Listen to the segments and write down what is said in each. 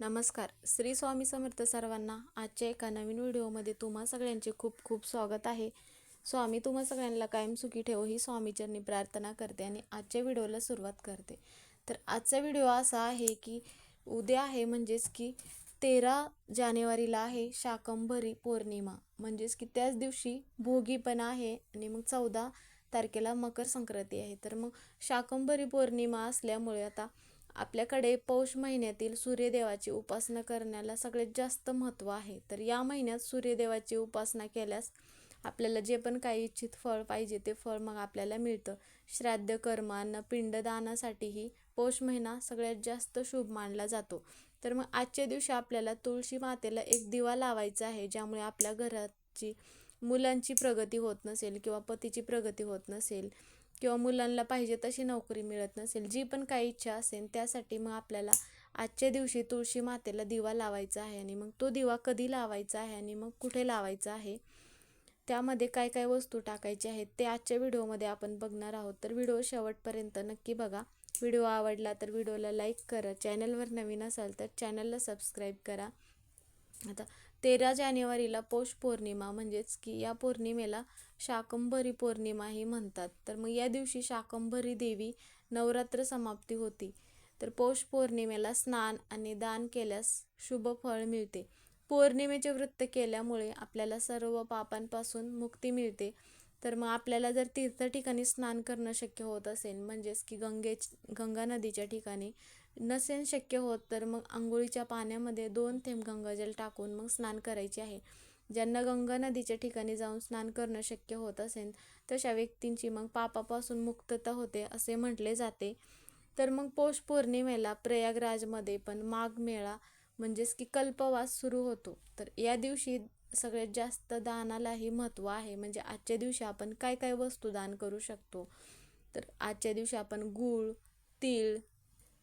नमस्कार. श्री स्वामी समर्थ सर्वांना आजच्या एका नवीन व्हिडिओमध्ये तुम्हा सगळ्यांचे खूप खूप स्वागत आहे. स्वामी तुम्हा सगळ्यांना कायम सुखी ठेवो ही स्वामीचरणी प्रार्थना करते आणि आजच्या व्हिडिओला सुरुवात करते. तर आजचा व्हिडिओ असा आहे की उद्या आहे म्हणजेच की तेरा जानेवारीला आहे शाकंभरी पौर्णिमा. म्हणजेच की त्याच दिवशी भोगी पण आहे आणि मग चौदा तारखेला मकर संक्रांती आहे. तर मग शाकंभरी पौर्णिमा असल्यामुळे आता आपल्याकडे पौष महिन्यातील सूर्यदेवाची उपासना करण्याला सगळ्यात जास्त महत्त्व आहे. तर या महिन्यात सूर्यदेवाची उपासना केल्यास आपल्याला जे पण काही इच्छित फळ पाहिजे ते फळ मग आपल्याला मिळतं. श्राद्ध कर्मांना पिंडदानासाठीही पौष महिना सगळ्यात जास्त शुभ मानला जातो. तर मग आजच्या दिवशी आपल्याला तुळशी मातेला एक दिवा लावायचा आहे ज्यामुळे आपल्या घराची मुलांची प्रगती होत नसेल किंवा पतीची प्रगती होत नसेल. किंवा मुलांना पाहिजे तशी नोकरी मिळत नसेल जी पण काही इच्छा असेल त्यासाठी मग आपल्याला आजच्या दिवशी तुळशी मातेला दिवा लावायचा आहे आणि मग तो दिवा कधी लावायचा आहे आणि मग कुठे लावायचा आहे त्यामध्ये काय काय वस्तू टाकायच्या आहेत ते आजच्या व्हिडिओमध्ये आपण बघणार आहोत. तर व्हिडिओ शेवटपर्यंत नक्की बघा. व्हिडिओ आवडला तर व्हिडिओला लाईक करा. चॅनलवर नवीन असाल तर चॅनलला सबस्क्राईब करा. आता तेरा जानेवारीला पौष पौर्णिमा म्हणजेच की या पौर्णिमेला शाकंभरी पौर्णिमाही म्हणतात. तर मग या दिवशी शाकंभरी देवी नवरात्र समाप्ती होती. तर पौष पौर्णिमेला स्नान आणि दान केल्यास शुभ फळ मिळते. पौर्णिमेचे वृत्त केल्यामुळे आपल्याला सर्व पापांपासून मुक्ती मिळते. तर मग आपल्याला जर तीर्थ ठिकाणी स्नान करणं शक्य होत असेल म्हणजेच की गंगे गंगा नदीच्या ठिकाणी नसेल शक्य होत तर मग आंघोळीच्या पाण्यामध्ये दोन थेंब गंगाजल टाकून मग स्नान करायचे आहे. ज्यांना गंगा नदीच्या ठिकाणी जाऊन स्नान करणं शक्य होत असेल तशा व्यक्तींची मग पापापासून मुक्तता होते असे म्हटले जाते. तर मग पौष पौर्णिमेला प्रयागराजमध्ये पण माघ मेळा म्हणजेच की कल्पवास सुरू होतो. तर या दिवशी सगळ्यात जास्त दानालाही महत्त्व आहे. म्हणजे आजच्या दिवशी आपण काय काय वस्तू दान करू शकतो? तर आजच्या दिवशी आपण गूळ तीळ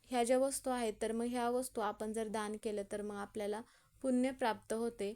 ह्या ज्या वस्तू आहेत तर मग ह्या वस्तू आपण जर दान केलं तर मग आपल्याला पुण्य प्राप्त होते.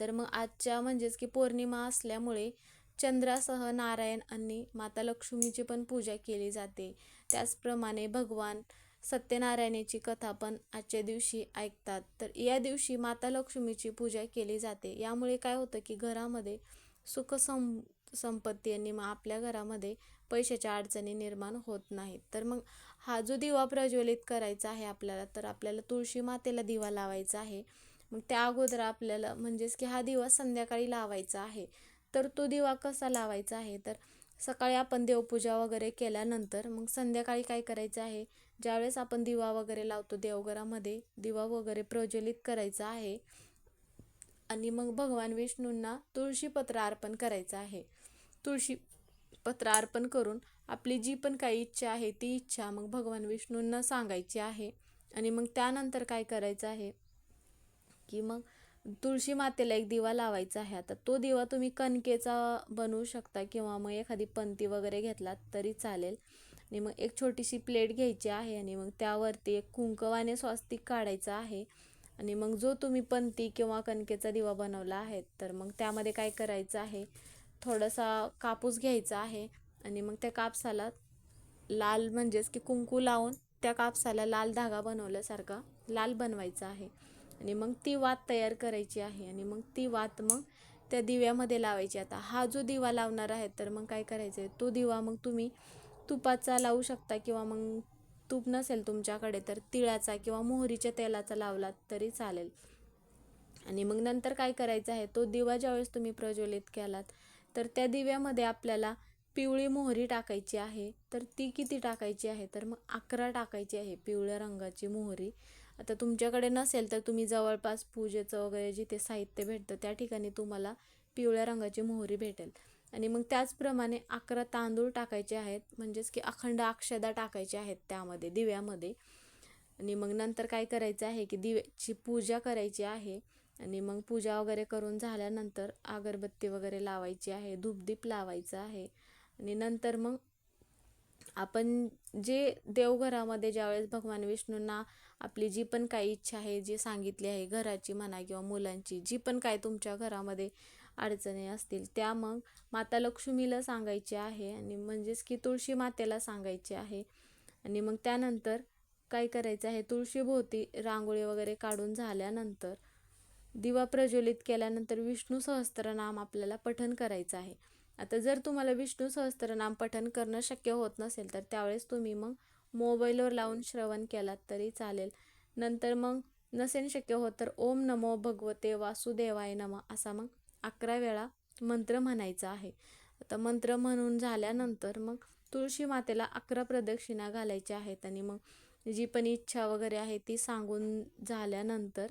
तर मग आजच्या म्हणजेच की पौर्णिमा असल्यामुळे चंद्रासह नारायण आणि माता लक्ष्मीची पण पूजा केली जाते. त्याचप्रमाणे भगवान सत्यनारायणाची कथा पण आजच्या दिवशी ऐकतात. तर या दिवशी माता लक्ष्मीची पूजा केली जाते. यामुळे काय होतं की घरामध्ये सुख सं संपत्ती आणि मग आपल्या घरामध्ये पैशाच्या अडचणी निर्माण होत नाहीत. तर मग हा जो दिवा प्रज्वलित करायचा आहे आपल्याला तर आपल्याला तुळशी मातेला दिवा लावायचा आहे. मग त्या अगोदर आपल्याला म्हणजेच की हा दिवा संध्याकाळी लावायचा आहे. तर तो दिवा कसा लावायचा आहे? तर सकाळी आपण देवपूजा वगैरे केल्यानंतर मग संध्याकाळी काय करायचं आहे? ज्यावेळेस आपण दिवा वगैरे लावतो देवघरामध्ये दिवा वगैरे प्रज्वलित करायचा आहे. आणि मग भगवान विष्णूंना तुळशीपत्र अर्पण करायचं आहे. तुळशी पत्र अर्पण करून आपली जी पण काही इच्छा आहे ती इच्छा मग भगवान विष्णूंना सांगायची आहे. आणि मग त्यानंतर काय करायचं आहे? की मग तुळशी मातेला एक दिवा लावायचा आहे. आता तो दिवा तुम्ही कणकेचा बनवू शकता किंवा मग एखादी पंती वगैरे घेतलात तरी चालेल. आणि मग एक छोटीशी प्लेट घ्यायची आहे आणि मग त्यावरती एक कुंकवाने स्वास्तिक काढायचं आहे. आणि मग जो तुम्ही पंती किंवा कणकेचा दिवा बनवला आहे तर मग त्यामध्ये काय करायचं आहे? थोडासा कापूस घ्यायचा आहे. आणि मग त्या कापसाला लाल म्हणजेच की कुंकू लावून त्या कापसाला लाल धागा बनवल्यासारखा लाल बनवायचा आहे. आणि मग ती वात तयार करायची आहे. आणि मग ती वात मग त्या दिव्यामध्ये लावायची. आता हा जो दिवा लावणार आहे तर मग काय करायचं आहे तो दिवा मग तुम्ही तुपाचा लावू शकता किंवा मग तूप नसेल तुमच्याकडे तर तिळाचा किंवा मोहरीच्या तेलाचा लावलात तरी चालेल. आणि मग नंतर काय करायचं आहे? तो दिवा ज्यावेळेस तुम्ही प्रज्वलित केलात तर त्या दिव्यामध्ये आपल्याला पिवळी मोहरी टाकायची आहे तर ती किती टाकायची आहे? तर मग अकरा टाकायची आहे पिवळ्या रंगाची मोहरी. आता तुमच्याकडे नसेल तर तुम्ही जवळपास पूजेचं वगैरे जिथे साहित्य भेटतं त्या ठिकाणी तुम्हाला पिवळ्या रंगाची मोहरी भेटेल. आणि मग त्याचप्रमाणे अकरा तांदूळ टाकायचे आहेत म्हणजेच की अखंड अक्षदा टाकायचे आहेत त्यामध्ये दिव्यामध्ये. आणि मग नंतर काय करायचं आहे की दिव्याची पूजा करायची आहे. आणि मग पूजा वगैरे करून झाल्यानंतर अगरबत्ती वगैरे लावायची आहे धूपदीप लावायचं आहे. आणि नंतर मग आपण जे देवघरामध्ये ज्यावेळेस भगवान विष्णूंना आपली जी पण काही इच्छा आहे जी सांगितली आहे घराची म्हणा किंवा मुलांची जी पण काय तुमच्या घरामध्ये अडचणी असतील त्या मग माता लक्ष्मीला सांगायची आहे आणि म्हणजेच की तुळशी मातेला सांगायची आहे. आणि मग त्यानंतर काय करायचं आहे तुळशीभोवती रांगोळी वगैरे काढून झाल्यानंतर दिवा प्रज्वलित केल्यानंतर विष्णू सहस्त्रनाम आपल्याला पठन करायचं आहे. आता जर तुम्हाला विष्णू सहस्त्रनाम पठन करणं शक्य होत नसेल तर त्यावेळेस तुम्ही मग मोबाईलवर लावून श्रवण केलात तरी चालेल. नंतर मग नसेल शक्य होत तर ओम नमो भगवते वासुदेवाय नम असा मग अकरा वेळा मंत्र म्हणायचा आहे. आता मंत्र म्हणून झाल्यानंतर मग तुळशी मातेला अकरा प्रदक्षिणा घालायच्या आहेत आणि मग जी पण इच्छा वगैरे आहे ती सांगून झाल्यानंतर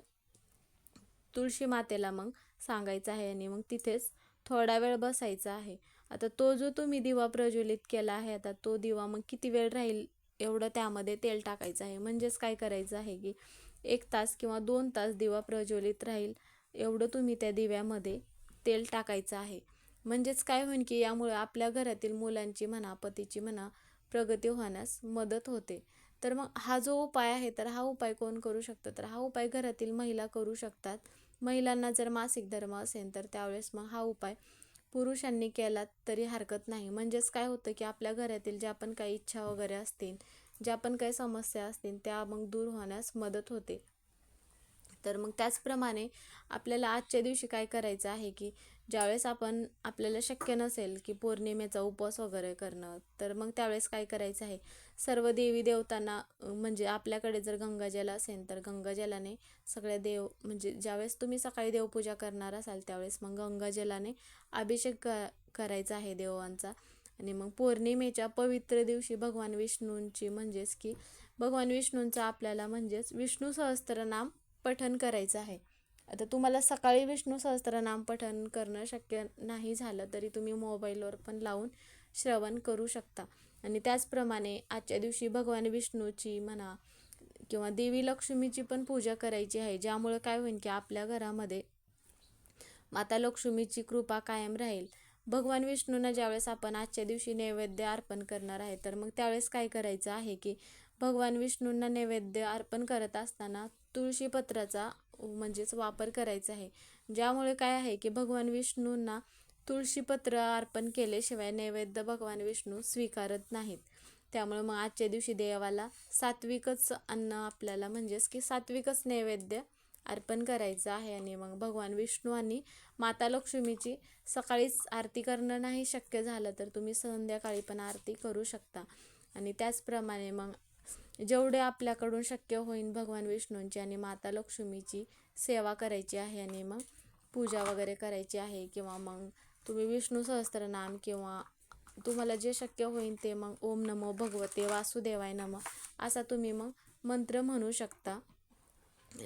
तुळशी मातेला मग सांगायचं आहे आणि मग तिथेच थोडा वेळ बसायचा आहे. आता तो जो तुम्ही दिवा प्रज्वलित केला आहे आता तो दिवा मग किती वेळ राहील एवढं त्यामध्ये तेल टाकायचं आहे? म्हणजेच काय करायचं आहे की एक तास किंवा दोन तास दिवा प्रज्वलित राहील एवढं तुम्ही त्या दिव्यामध्ये तेल टाकायचं आहे. म्हणजेच काय होईन की यामुळे आपल्या घरातील मुलांची म्हणा पतीची म्हणा प्रगती होण्यास मदत होते. तर मग हा जो उपाय आहे तर हा उपाय कोण करू शकतं? तर हा उपाय घरातील महिला करू शकतात. महिलांना जर मासिक धर्म असेल तर त्यावेळेस मग हा उपाय पुरुषांनी केला तरी हरकत नाही. म्हणजेच काय होतं की आपल्या घरातील ज्या पण काही इच्छा वगैरे असतील ज्या पण काही समस्या असतील त्या मग दूर होण्यास मदत होते. तर मग त्याचप्रमाणे आपल्याला आजच्या दिवशी काय करायचं आहे की ज्यावेळेस आपण आपल्याला शक्य नसेल की पौर्णिमेचा उपवास वगैरे करणं तर मग त्यावेळेस काय करायचं आहे? सर्व देवी देवतांना म्हणजे आपल्याकडे जर गंगाजल असेल तर गंगाजलाने सगळ्या देव म्हणजे ज्यावेळेस तुम्ही सकाळी देवपूजा करणार असाल त्यावेळेस मग गंगाजलाने अभिषेक क करायचा आहे देवांचा. आणि मग पौर्णिमेच्या पवित्र दिवशी भगवान विष्णूंची म्हणजेच की भगवान विष्णूंचा आपल्याला म्हणजेच विष्णू सहस्त्रनाम पठन करायचं आहे. आता तुम्हाला सकाळी विष्णू सहस्त्रनाम पठन करणं शक्य नाही झालं तरी तुम्ही मोबाईलवर पण लावून श्रवण करू शकता. आणि त्याचप्रमाणे आजच्या दिवशी भगवान विष्णूची म्हणा किंवा देवी लक्ष्मीची पण पूजा करायची आहे ज्यामुळं काय होईल की आपल्या घरामध्ये माता लक्ष्मीची कृपा कायम राहील. भगवान विष्णूंना ज्यावेळेस आपण आजच्या दिवशी नैवेद्य अर्पण करणार आहे तर मग त्यावेळेस काय करायचं आहे की भगवान विष्णूंना नैवेद्य अर्पण करत असताना तुळशीपत्राचा म्हणजेच वापर करायचा आहे. ज्यामुळे काय आहे की भगवान विष्णूंना तुळशीपत्र अर्पण केल्याशिवाय नैवेद्य भगवान विष्णू स्वीकारत नाहीत. त्यामुळे मग आजच्या दिवशी देवाला सात्विकच अन्न आपल्याला म्हणजेच की सात्विकच नैवेद्य अर्पण करायचं आहे आणि मग भगवान विष्णू आणि माता लक्ष्मीची सकाळीच आरती करणं नाही शक्य झालं तर तुम्ही संध्याकाळी पण आरती करू शकता. आणि त्याचप्रमाणे मग जेवढे आपल्याकडून शक्य होईल भगवान विष्णूंची आणि माता लक्ष्मीची सेवा करायची आहे आणि मग पूजा वगैरे करायची आहे किंवा मग तुम्ही विष्णू सहस्त्रनाम किंवा तुम्हाला जे शक्य होईल ते मग ओम नमो भगवते वासुदेवाय नम असा तुम्ही मग मंत्र म्हणू शकता.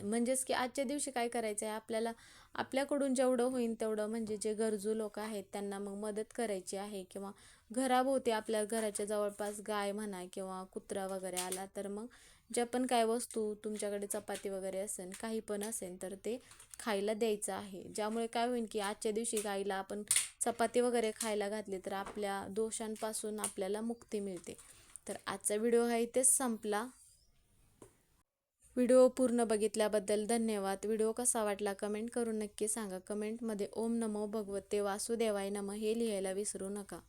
म्हणजेच की आजच्या दिवशी काय करायचं आहे आपल्याला आपल्याकडून जेवढं होईल तेवढं म्हणजे जे गरजू लोक आहेत त्यांना मग मदत करायची आहे किंवा घराभोवती आपल्या घराच्या जवळपास गाय म्हणा किंवा कुत्रा वगैरे आला तर मग ज्या पण काय वस्तू तुमच्याकडे चपाती वगैरे असेल काही पण असेल तर ते खायला द्यायचं आहे. ज्यामुळे काय होईल की आजच्या दिवशी गाईला आपण चपाती वगैरे खायला घातली तर आपल्या दोषांपासून आपल्याला मुक्ती मिळते. तर आजचा व्हिडिओ हा इथेच संपला. व्हिडिओ पूर्ण बघितल्याबद्दल धन्यवाद. व्हिडिओ कसा वाटला कमेंट करून नक्की सांगा. कमेंटमध्ये ओम नमो भगवते वासुदेवाय नम हे लिहायला विसरू नका.